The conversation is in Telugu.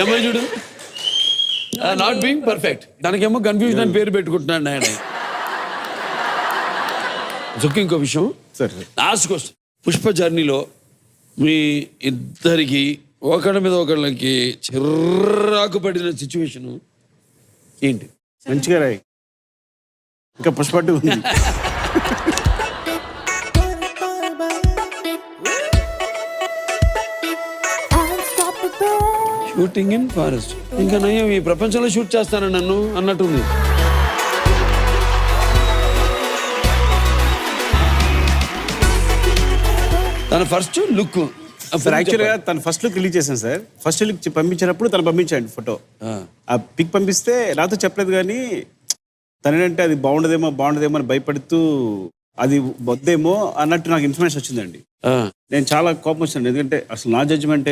ఏమో చూడు. నాట్ బీయింగ్ పర్ఫెక్ట్ దానికేమో కన్ఫ్యూజన్ అని పేరు పెట్టుకుంటున్నాడు ఆయన జొక్కి ఇంకో విషయం. సార్ లాస్ట్ క్వశ్చన్ పుష్ప జర్నీలో మీ ఇద్దరికి ఒకళ్ళ మీద ఒకళ్ళకి చిర్రాకు పడిన సిచ్యువేషన్ ఏంటి? మంచిగా రాయి. ఇంకా పుష్పట్టు ఉంది. Shooting in forest. ఇంకా నయ్యం ఈ ప్రపంచంలో షూట్ చేస్తాను నన్ను? అన్నట్టుంది. తన ఫస్ట్ లుక్. సార్ యాక్చువల్గా తను ఫస్ట్ లుక్ రిలీజ్ చేశాను సార్. ఫస్ట్ లుక్ పంపించినప్పుడు తను పంపించాడు ఫోటో. ఆ. పిక్ పంపిస్తే నాతో చెప్పలేదు కానీ తనేంటంటే అది బాగుండదేమో బాగుండదేమో అని భయపడుతూ అది వద్దేమో అన్నట్టు నాకు ఇన్ఫర్మేషన్ వచ్చిందండి. నేను చాలా కోపం వచ్చింది. ఎందుకంటే అసలు నా జడ్జిమెంటే